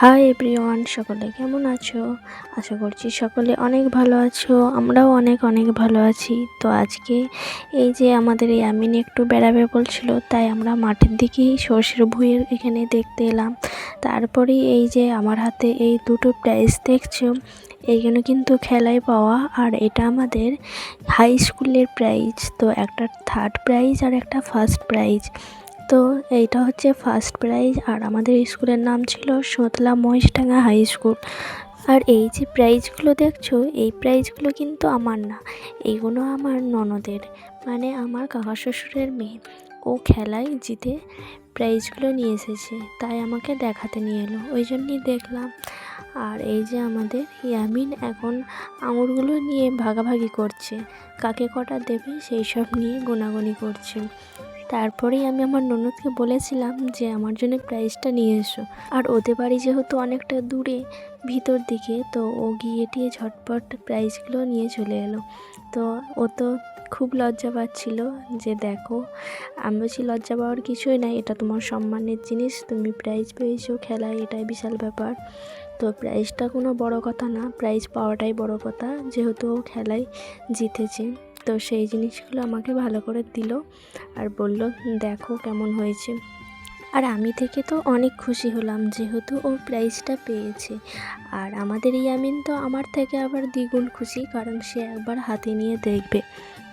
Hi everyone সকলে কেমন আছো? আশা করছি সকলে অনেক ভালো আছো, আমরাও অনেক অনেক ভালো আছি। তো আজকে এই যে আমাদের এই আমিনি একটু বেড়াবে বলছিল, তাই আমরা মাঠের দিকেই সর্ষের ভুঁইয়ের এখানে দেখতে এলাম। তারপরেই এই যে আমার হাতে এই দুটো প্রাইজ দেখছ, এইগুলো কিন্তু খেলায় পাওয়া আর এটা আমাদের হাই স্কুলের প্রাইজ তো একটা থার্ড প্রাইজ আর একটা ফার্স্ট প্রাইজ তো এইটা হচ্ছে ফার্স্ট প্রাইজ আর আমাদের স্কুলের নাম ছিল সোতলা মহিষডাঙ্গা হাই স্কুল আর এই যে প্রাইজগুলো দেখছ, এই প্রাইজগুলো কিন্তু আমার না, এইগুলো আমার ননদের মানে আমার কাকা শ্বশুরের মেয়ে। ও খেলায় জিতে প্রাইজগুলো নিয়ে এসেছে, তাই আমাকে দেখাতে নিয়ে এলো, ওই জন্যই দেখলাম। আর এই যে আমাদের ইয়ামিন এখন আঙুরগুলো নিয়ে ভাগাভাগি করছে, কাকে কটা দেবে সেই সব নিয়ে গোনাগুনি করছে। তারপরেই আমি আমার ননদকে বলেছিলাম যে আমার জন্য প্রাইজটা নিয়ে এসো। আর ওদের বাড়ি যেহেতু অনেকটা দূরে, ভিতর দিকে, তো ও গিয়ে টিয়ে ঝটপট প্রাইজগুলো নিয়ে চলে এলো। তো ও তো খুব লজ্জা পাচ্ছিল যে দেখো, আমি বলছি লজ্জা পাওয়ার কিছুই নাই, এটা তোমার সম্মানের জিনিস, তুমি প্রাইজ পেয়েছ খেলায়, এটাই বিশাল ব্যাপার। তো প্রাইজটা কোনো বড় কথা না প্রাইজ পাওয়াটাই বড় কথা, যেহেতু ও খেলায় জিতেছে। তো সেই জিনিসগুলো আমাকে ভালো করে দিল আর বলল, দেখো কেমন হয়েছে। আর আমি থেকে তো অনেক খুশি হলাম যেহেতু ও প্রাইজটা পেয়েছে। আর আমাদের ইয়ামিন তো আমার থেকে আবার দ্বিগুণ খুশি কারণ সে একবার হাতে নিয়ে দেখবে।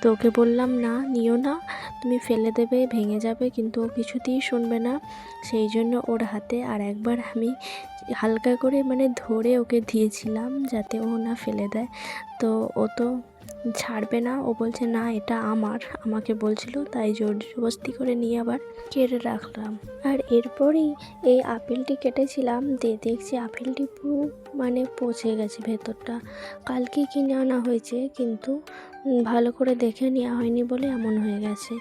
তো ওকে বললাম, না, নিও না, তুমি ফেলে দেবে, ভেঙে যাবে, কিন্তু ও কিছুতেই শুনবে না। সেই জন্য ওর হাতে আর একবার আমি হালকা করে মানে ধরে ওকে দিয়েছিলাম যাতে ও না ফেলে দেয়। তো ও তো ছাড়বে না। ও বলছে, না, এটা আমার। আমাকে বলছিল, তাই জোর জবস্তি করে নিয়ে আবার কেড়ে রাখলাম। আর এরপরেই এই আপেলটি কেটেছিলাম, দিয়ে দেখছি আপেলটি পুরো মানে পচে গেছে ভেতরটা। কালকে কিনে আনা হয়েছে, কিন্তু ভালো করে দেখে নেওয়া হয়নি বলে এমন হয়ে গেছে।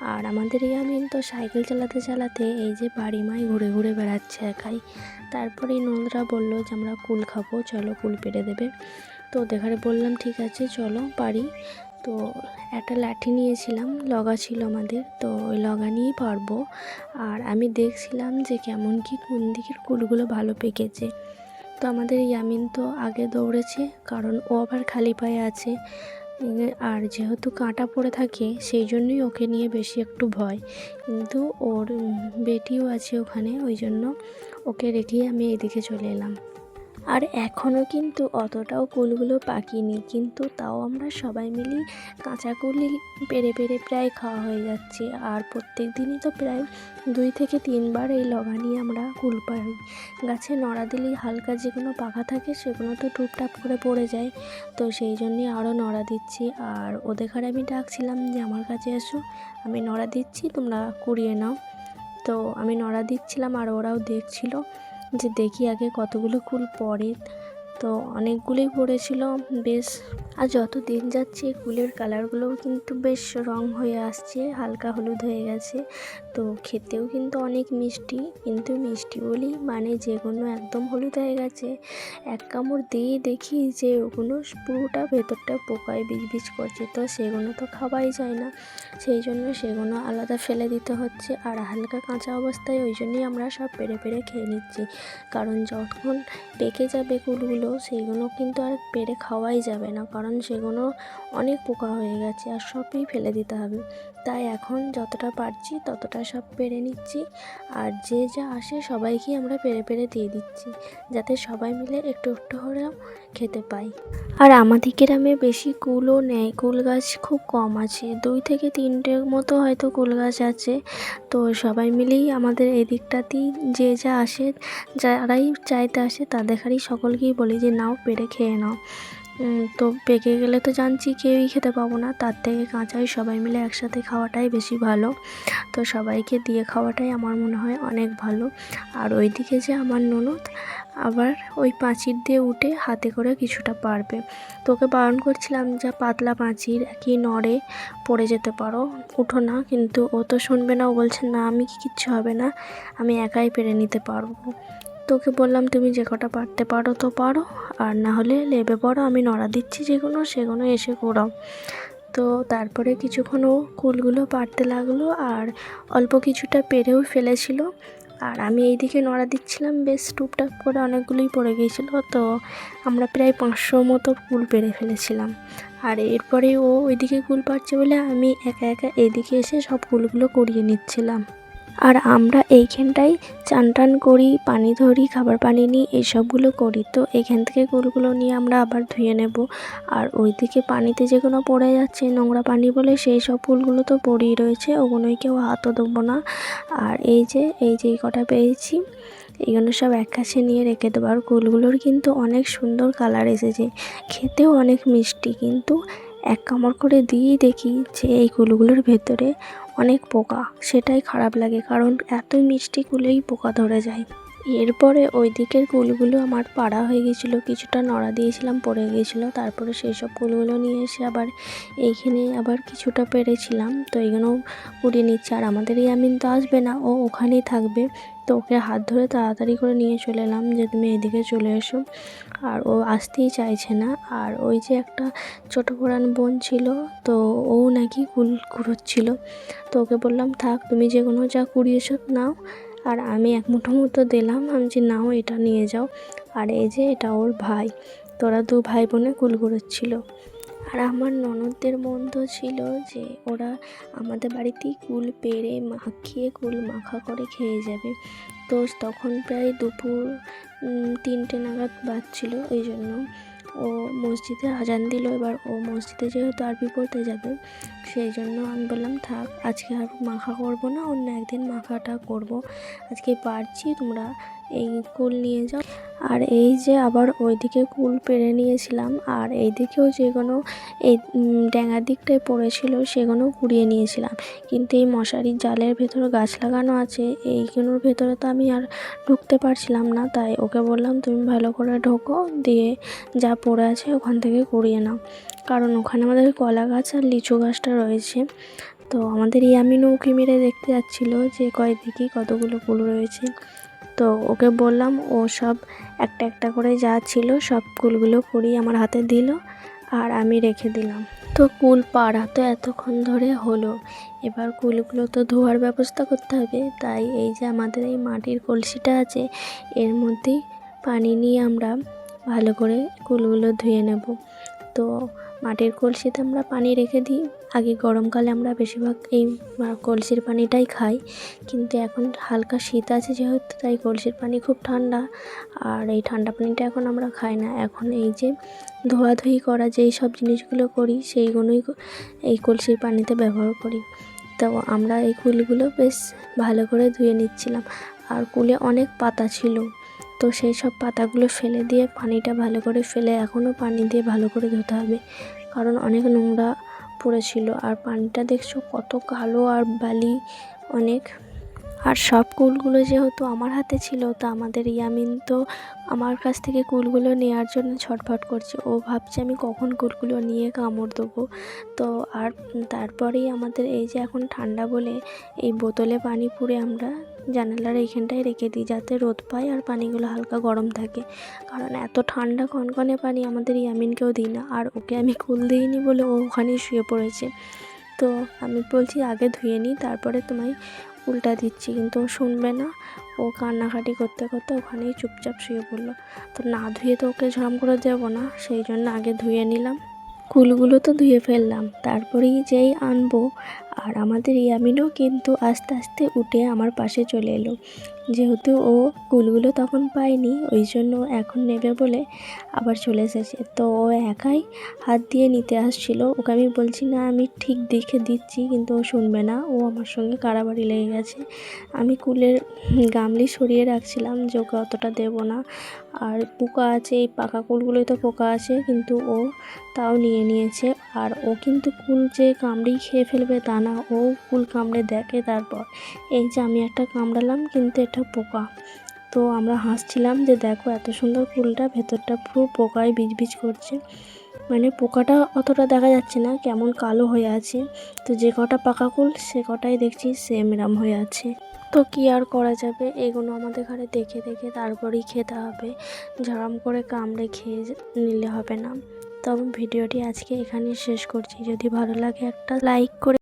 আর আমাদের ইয়ামিন তো সাইকেল চালাতে চালাতে এই যে বাড়ি মায় ঘুরে ঘুরে বেড়াচ্ছে একাই। তারপরে নন্দরা বলল যে, আমরা কুল খাব, চলো কুল পেড়ে দেবে। তো দেখারে বললাম, ঠিক আছে, চলো, পারি। তো একটা লাঠি নিয়েছিলাম, লগা ছিল আমাদের, তো ওই লগা নিয়েই পারব। আর আমি দেখছিলাম যে কেমন কি কোন দিকের কুলগুলো ভালো পেকেছে। তো আমাদের ইয়ামিন তো আগে দৌড়েছে, কারণ ও আবার খালি পায়ে আছে। আর যেহেতু কাঁটা পড়ে থাকে, সেই জন্যই ওকে নিয়ে বেশি একটু ভয়। কিন্তু ওর বেটিও আছে ওখানে, ওই জন্য ওকে রেখে আমি এদিকে চলে এলাম। আর এখনও কিন্তু অতটাও কুলগুলো পাকিনি, কিন্তু তাও আমরা সবাই মিলেই কাঁচা কুলি পেরে পেরে প্রায় খাওয়া হয়ে যাচ্ছে। আর প্রত্যেক দিনই তো প্রায় দুই থেকে তিনবার এই লগা নিয়ে আমরা কুল পাই গাছে নড়া দিলেই হালকা যেগুলো পাখা থাকে সেগুলো তো টুপটাপ করে পড়ে যায়। তো সেই জন্যই আরও নড়া দিচ্ছি। আর ওদের ঘরে আমি ডাকছিলাম যে, আমার কাছে এসো, আমি নড়া দিচ্ছি, তোমরা কুড়িয়ে নাও। তো আমি নড়া দিচ্ছিলাম আর ওরাও দেখছিল। যে দেখি আগে কতগুলো কুল পড়ে তো অনেকগুলোই পড়েছিল। বেশ, আর যত দিন যাচ্ছে কুলের কালারগুলোও কিন্তু বেশ রং হয়ে আসছে, হালকা হলুদ হয়ে গেছে। তো খেতেও কিন্তু অনেক মিষ্টি, কিন্তু মিষ্টি বলি মানে যেগুলো একদম হলুদ হয়ে গেছে। এক কামড় দিয়ে দেখি যে ওগুলো পুরোটা ভেতরটা পোকায় বিজ বিজ করছে, তো সেগুলো তো খাওয়াই যায় না। সেই জন্য সেগুলো আলাদা ফেলে দিতে হচ্ছে, আর হালকা কাঁচা অবস্থায় ওই জন্যই আমরা সব পেরে পেরে খেয়ে নিচ্ছি। কারণ যখন পেকে যাবে কুলগুলো সেইগুলো কিন্তু আর পেরে খাওয়াই যাবে না। কারণ সেগুলো অনেক পোকা হয়ে গেছে আর সবই ফেলে দিতে হবে। তাই এখন যতটা পারছি ততটা সব পেরে নিচ্ছি। আর যে যা আসে সবাইকেই আমরা পেরে পেরে দিয়ে দিচ্ছি। যাতে সবাই মিলে একটু একটু হলেও খেতে পাই। আর আমাদের গ্রামে বেশি কুলও নেয় কুল গাছ খুব কম আছে। দুই থেকে তিনটে মতো হয়তো কুল গাছ আছে। তো সবাই মিলেই আমাদের এদিকটাতেই যে যা আসে, যারাই চাইতে আসে তাদেরই সকলকেই বলি যে নাও, পেরে খেয়ে নাও। তো পেকে গেলে তো জানছি কেউই খেতে পাবো না। তার থেকে কাঁচাই সবাই মিলে একসাথে খাওয়াটাই বেশি ভালো। তো সবাইকে দিয়ে খাওয়াটাই আমার মনে হয় অনেক ভালো। আর ওইদিকে যে আমার ননদ আবার ওই পাঁচির দিয়ে উঠে হাতে করে কিছুটা পারবে। তোকে বারণ করছিলাম যা পাতলা পাঁচির, কি নড়ে পড়ে যেতে পারো। উঠো না, কিন্তু ও তো শুনবে না। ও বলছে, না, আমি কি কিচ্ছু হবে না। আমি একাই পেরে নিতে পারব। তোকে বললাম তুমি যে কটা পারতে পারো তো পারো, আর না হলে লেবে পড়ো, আমি নড়া দিচ্ছি যেগুলো, সেগুলো এসে কোড়াও তো তারপরে কিছুক্ষণ ও কুলগুলো পারতে লাগল, আর অল্প কিছুটা পেরেও ফেলেছিল। আর আমি এইদিকে নড়া দিচ্ছিলাম, বেশ টুপটাপ করে অনেকগুলোই পড়ে গিয়েছিল, তো আমরা প্রায় পাঁচশো মতো কুল পেরে ফেলেছিলাম। আর এরপরে ও ওইদিকে কুল পাড়ছে বলে আমি একা একা এদিকে এসে সব কুলগুলো করিয়ে নিচ্ছিলাম। আর আমরা এইখানটায় চান টান করি, পানি ধরি খাবার পানি নিই এইসবগুলো করি। তো এখান থেকে কুলগুলো নিয়ে আমরা আবার ধুয়ে নেব। আর ওইদিকে পানিতে যেগুলো পড়ে যাচ্ছে, নোংরা পানি বলে সেই সব ফুলগুলো তো পড়েই রয়েছে, ওগুলোই কেউ হাতও দেবো না। আর এই যে এই যে কটা পেয়েছি, এইগুলো সব এক কাছে নিয়ে রেখে দেবো। আর কুলগুলোর কিন্তু অনেক সুন্দর কালার এসেছে। খেতেও অনেক মিষ্টি, কিন্তু এক কামড় করে দিয়েই দেখি যে এই কুলগুলোর ভেতরে অনেক পোকা সেটাই খারাপ লাগে কারণ এতই মিষ্টি কুলেই পোকা ধরে যায়। এরপরে ওই দিকের কুলগুলো আমার পাড়া হয়ে গেছিল, কিছুটা নড়া দিয়েছিলাম, পড়ে গিয়েছিল তারপরে সেই সব কুলগুলো নিয়ে এসে আবার এইখানে আবার কিছুটা পেরেছিলাম। তো এইগুলো কুড়িয়ে নিচ্ছে। আর আমাদের আমিন তো আসবে না, ও ওখানেই থাকবে। তো ওকে হাত ধরে তাড়াতাড়ি করে নিয়ে চলে এলাম যে তুমি এদিকে চলে এসো। আর ও আসতেই চাইছে না। আর ওই যে একটা ছোটো পুরান বোন ছিল, তো ও নাকি কুল কুড়োচ্ছিল। তো ওকে বললাম, থাক, তুমি যে কোনো যা কুড়িয়েছো নাও। আর আমি এক মুঠো মতো দিলাম। আমি যে নাও, এটা নিয়ে যাও। আর এই যে, এটা ওর ভাই। তোরা দু ভাই বোনে কুল কুড়োচ্ছিল আর আমার ননদদের মন তো ছিল যে, ওরা আমাদের বাড়িতেই কুল পেড়ে মাখিয়ে, কুল মাখা করে খেয়ে যাবে। তো তখন প্রায় দুপুর তিনটে নাগাদ বাজছিল। ওই জন্য ও মসজিদে আজান দিল। এবার ও মসজিদে যেহেতু আরবি পড়তে যাবে, সেই জন্য আমি বললাম, থাক, আজকে আর মাখা করব না, অন্য একদিন মাখাটা করব। আজকে পারছি, তোমরা এই কুল নিয়ে যাও। আর এই যে আবার ওইদিকে কুল পেরে নিয়েছিলাম, আর এইদিকেও যেগুলো এই ড্যাঙার দিকটায় পড়েছিল সেগুলো কুড়িয়ে নিয়েছিলাম। কিন্তু এই মশারির জালের ভেতরে গাছ লাগানো আছে, এইগুলোর ভেতরে তো আমি আর ঢুকতে পারছিলাম না। তাই ওকে বললাম, তুমি ভালো করে ঢোকো, দিয়ে যা পড়ে আছে ওখান থেকে কুড়িয়ে নাও। কারণ ওখানে আমাদের কলা গাছ আর লিচু গাছটা রয়েছে। তো আমাদের ইয়ামিন উঁকি মেরে দেখতে যাচ্ছিল যে কয় দেখি কতগুলো কুল রয়েছে। তো ওকে বললাম, ও সব একটা একটা করে যা ছিল সব কুলগুলো কুড়িয়ে আমার হাতে দিল আর আমি রেখে দিলাম। তো কুল পাড়া তো এতক্ষণ ধরে হলো। এবার কুলগুলো তো ধোয়ার ব্যবস্থা করতে হবে, তাই এই যে আমাদের এই মাটির কলসিটা আছে, এর মধ্যেই পানি নিয়ে আমরা ভালো করে কুলগুলো ধুয়ে নেব। তো মাটির কলসিতে আমরা পানি রেখে দিই আগে গরমকালে আমরা বেশিরভাগ এই কলসির পানিটাই খাই, কিন্তু এখন হালকা শীত আছে যেহেতু, তাই কলসির পানি খুব ঠান্ডা, আর এই ঠান্ডা পানিটা এখন আমরা খাই না। এখন এই যে ধোয়াধুয়ি করা যেই সব জিনিসগুলো করি, সেইগুলোই এই কলসির পানিতে ব্যবহার করি। তো আমরা এই কুলগুলো বেশ ভালো করে ধুয়ে নিচ্ছিলাম, আর কুলে অনেক পাতা ছিল। তো সেই সব পাতাগুলো ফেলে দিয়ে পানিটা ভালো করে, ফেলে এখনও পানি দিয়ে ভালো করে ধুতে হবে। কারণ অনেক নোংরা পড়েছিল। আর পানিটা দেখছ কত কালো আর বালি অনেক। আর সব কুলগুলো যেহেতু আমার হাতে ছিল, তো আমাদের ইয়ামিন তো আমার কাছ থেকে কুলগুলো নেওয়ার জন্য ছটফট করছে। ও ভাবছে আমি কখন কুলগুলো নিয়ে কামড় দেবো। তো আর তারপরেই আমাদের এই যে এখন ঠান্ডা বলে এই বোতলে পানি পুরে আমরা জানালার এইখানটায় রেখে দিই যাতে রোদ পায় আর পানিগুলো হালকা গরম থাকে। কারণ এত ঠান্ডা কনকনে পানি আমাদের ইয়ামিনকেও দিই না। আর ওকে আমি কুল দিইনি বলে ও ওখানেই শুয়ে পড়েছে। তো আমি বলছি, আগে ধুয়ে নিই, তারপরে তোমায় উল্টা দিচ্ছি। কিন্তু ও শুনবে না। ও কান্নাকাটি করতে করতে ওখানেই চুপচাপ শুয়ে পড়ল। তো না ধুয়ে তো ওকে ঝাম করে দেবো না, সেই জন্য আগে ধুয়ে নিলাম। কুলগুলো তো ধুয়ে ফেললাম। তারপরেই যেই আনব আর আমাদের ইয়ামিনও কিন্তু আস্তে আস্তে উঠে আমার পাশে চলে এলো। যেহেতু ও কুলগুলো তখন পায়নি, ওই জন্য এখন নেবে বলে আবার চলে এসেছে। তো ও একাই হাত দিয়ে নিতে আসছিল। ওকে আমি বলছি, না, আমি ঠিক দেখে দিচ্ছি, কিন্তু ও শুনবে না। ও আমার সঙ্গে কারাবাড়ি লেগে গেছে। আমি কুলের গামলি সরিয়ে রাখছিলাম যে ওকে অতটা দেবো না। আর পোকা আছে, এই পাকা কুলগুলোই তো পোকা আছে, কিন্তু ও তাও নিয়ে নিয়েছে। আর ও কিন্তু কুল যে কামড়েই খেয়ে ফেলবে তা না ও কুল কামড়ে দেখে তারপর, এই যে আমি একটা কামড়ালাম, কিন্তু এটা পোকা। তো আমরা হাসছিলাম যে, দেখো, এত সুন্দর কুলটা ভেতরটা পুরো পোকায় বিজবিজ করছে। মানে পোকাটা অতটা দেখা যাচ্ছে না, কেমন কালো হয়ে আছে। তো যে কটা পাকা কুল সে কটাই দেখছি সেম এরম হয়ে আছে। তো কি আর করা যাবে? এগুলো আমাদের ঘরে দেখে দেখে তারপরেই খেতে হবে। ঝাড়াম করে কামড়ে খেয়ে নিলে হবে না। তবে ভিডিওটি আজকে এখানেই শেষ করছি। যদি ভালো লাগে একটা লাইক করে